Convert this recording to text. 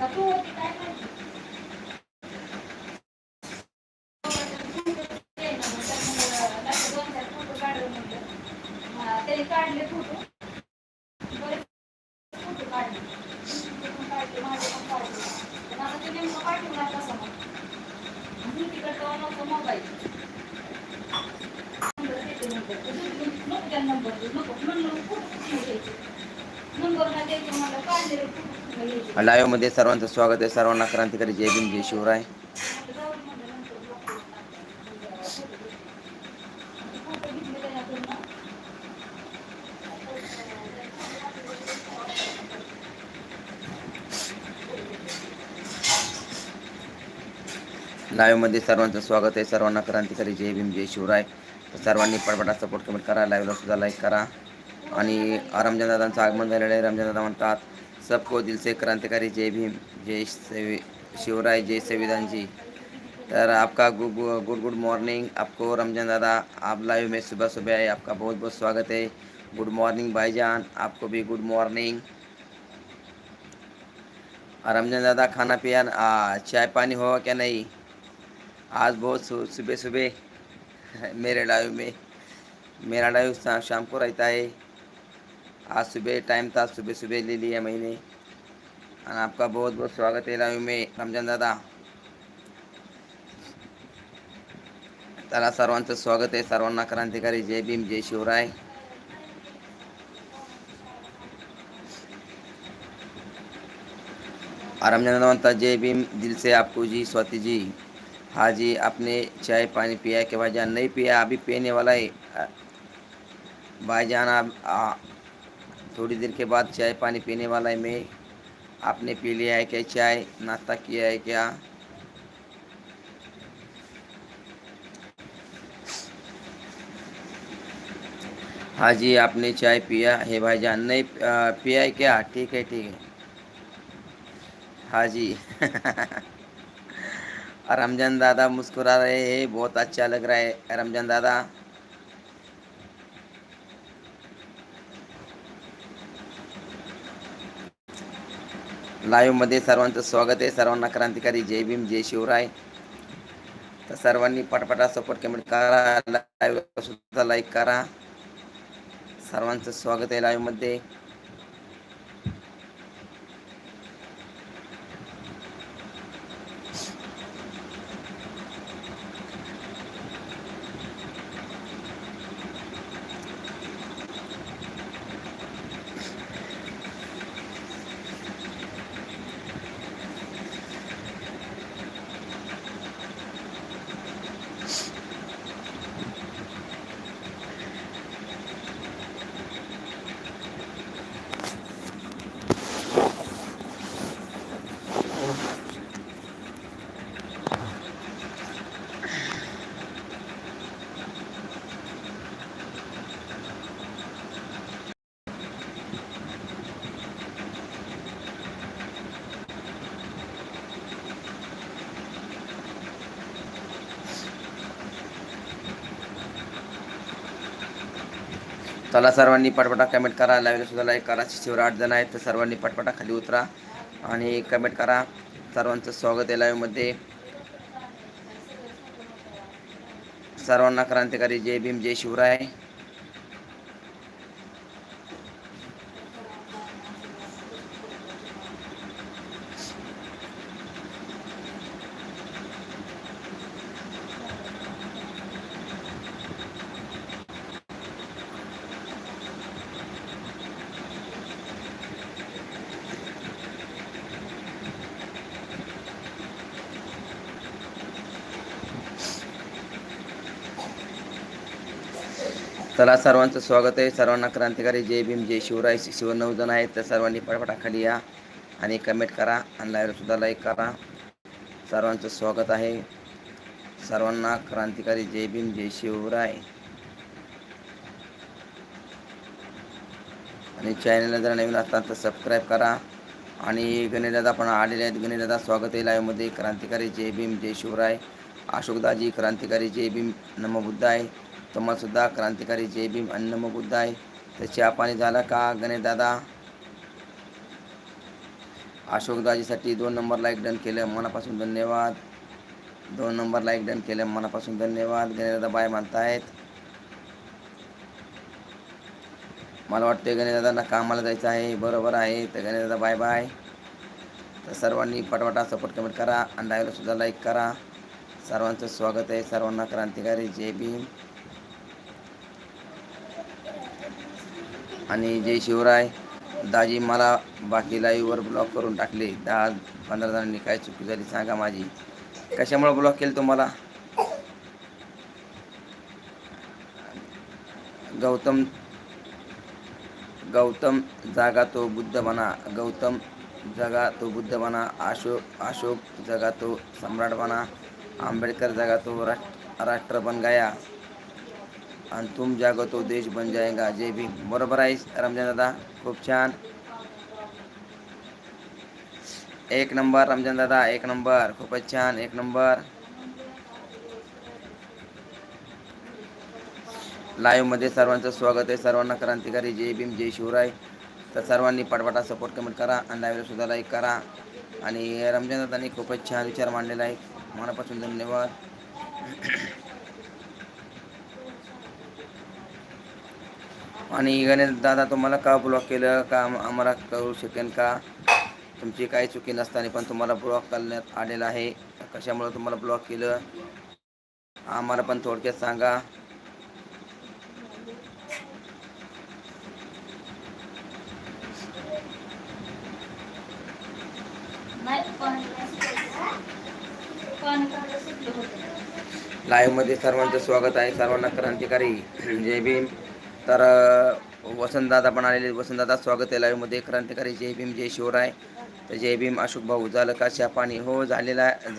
काढले काढले फोटो बरेच फोटो काढले पण काढले माझे पण काढले आता ते नेमकं पाठवून कसा मग मी तिकडे तेव्हा मोबाईल नंबर नको नंबर नको फोटो घ्यायचे नंबर नाही द्यायचे मला काढलेले फोटो कुठून लाईव्हमध्ये सर्वांचं स्वागत आहे. सर्वांना क्रांतिकारी जय भीम जय शिवराय. म्हटलं लाईव्हमध्ये सर्वांचं स्वागत आहे. सर्वांना क्रांतिकारी जय भीम जय शिवराय. सर्वांनी पडपटा सपोर्ट कमेंट करा. लाईव्हला सुद्धा लाईक करा. आणि रमजान दादांचं आगमन झालेलं आहे. रमजान दादा म्हणतात सबको दिल से क्रांतिकारी जय भीम, जय शिवराय, जय संविधान जी। तर आपका गुड गुड मॉर्निंग आपको रमज़ान दादा, आप लाइव में सुबह सुबह आए, आपका बहुत बहुत स्वागत है। गुड मॉर्निंग भाईजान, आपको भी गुड मॉर्निंग। रमज़ान दादा, खाना पिया चाय पानी हुआ क्या नहीं? आज बहुत सुबह सुबह मेरे लाइव में मेरा लाइव शाम को रहता है। आज सुबह टाइम था, सुबह सुबह ले लिया मैंने। और आपका बहुत बहुत स्वागत है लाइव में, रमज़ान दादा। त्याला सर्वांचं स्वागत आहे सर्वांना क्रांतिकारी जय भीम, जय शिवराय। रमज़ान दादा म्हणतात जय भीम, दिल से आपको जी, स्वाति जी। हाँ जी, आपने चाय पानी पिया के भाईजान नहीं पिया, अभी पीने वाला है। भाईजान आप थोड़ी देर के बाद चाय पानी पीने वाला है मैं। आपने पी लिया है क्या चाय? नाश्ता किया है क्या? हाँ जी, आपने चाय पिया है भाईजान। नहीं पिया है क्या? ठीक है ठीक है। हाँ जी। रमज़ान दादा मुस्कुरा रहे हैं, बहुत अच्छा लग रहा है। रमज़ान दादा लाईव्हमध्ये सर्वांचं स्वागत आहे. सर्वांना क्रांतिकारी जय भीम जय शिवराय. तर सर्वांनी पटपटा सपोर्ट कमेंट करा. लाईव्ह सुद्धा लाईक करा. सर्वांचं स्वागत आहे लाईव्हमध्ये चला सर्वांनी पटपटा कमेंट करा. लाईव्हला सुद्धा लाईक करा. शिवर आठ जण आहेत तर सर्वांनी पटपटा खाली उतरा आणि कमेंट करा. सर्वांचं स्वागत आहे लाईव्हमध्ये सर्वांना क्रांतिकारी जय भीम जय शिवराय. चला सर्वांचं स्वागत आहे. सर्वांना क्रांतिकारी जय भीम जय शिवराय. शिव नऊ जण आहेत तर सर्वांनी पटपटाखाली या आणि कमेंट करा. आणि लाईव्हसुद्धा लाईक करा. सर्वांचं स्वागत आहे. सर्वांना क्रांतिकारी जय भीम जय शिवराय. आणि चॅनलला जर नवीन असतात तर सबस्क्राईब करा. आणि गणेशदादा पण आलेले आहेत. गणेशदादा स्वागत आहे लाईव्हमध्ये क्रांतिकारी जय भीम जय शिवराय. अशोकदाजी क्रांतिकारी जय भीम नमबुद्ध आहे तुम्हासुद्धा क्रांतिकारी जय भीम अन्नमबुद्ध आहे बुद्धाय तर चहा पाणी झालं का गणेशदादा अशोकदाजीसाठी दोन नंबर लाईक डन केलं मनापासून धन्यवाद. दोन नंबर लाईक डन केलं मनापासून धन्यवाद. गणेशदादा बाय म्हणतायत. मला वाटते गणेशदादांना कामाला जायचं आहे बरोबर आहे. तर गणेशदादा बाय बाय. तर सर्वांनी पटवाटा सपोर्ट कमेंट करा. आणि सुद्धा लाईक करा. सर्वांचं स्वागत आहे. सर्वांना क्रांतिकारी जय भीम. आणि जय शिवराय दाजी मला बाकी लाईव्हवर ब्लॉक करून टाकले दहा पंधरा जणांनी काय चुकी झाली सांगा माझी. कशामुळे ब्लॉक केलं तुम्हाला? गौतम गौतम जागा तो बुद्ध बना गौतम जगा तो बुद्ध बना अशोक अशोक जगा तो सम्राट बना आंबेडकर जगा तो राष्ट्र राष्ट्र बन गया. आणि तुम जागो तो देश बन जाएगा जे भीम बरोबर आहे रमजान दादा? खूप छान. एक नंबर रमजान दादा एक नंबर. खूपच छान एक नंबर. लाईव्हमध्ये सर्वांचं स्वागत आहे. सर्वांना क्रांतिकारी जय भीम जय शिवराय. तर सर्वांनी पटपटा सपोर्ट कमेंट करा आणि लाईव्हला सुद्धा लाईक करा. आणि रमजान दादांनी खूपच छान विचार मांडलेला आहे. मनापासून धन्यवाद. आणि गणेश दादा तुम्हाला का ब्लॉक केलं? का आम- आम्हाला कळू शकेल का? तुमची काही चुकी नसताना पण तुम्हाला ब्लॉक करण्यात आलेलं आहे. कशामुळे तुम्हाला ब्लॉक केलं? आम्हाला पण थोडक्यात सांगा. नाही पाणी नाही सुटलं. पाणी काढलं सुटलं होतं. लाईव्हमध्ये सर्वांचं स्वागत आहे. सर्वांना क्रांतिकारी. जय भीम. तर वसंतदादा पण आलेले वसंतदादा स्वागत आहे लाईव्हमध्ये. क्रांतिकारी जय भीम जय शिवराय. तर जय भीम अशोक भाऊ झालं का? शापाणी पाणी. हो झालेला आहे.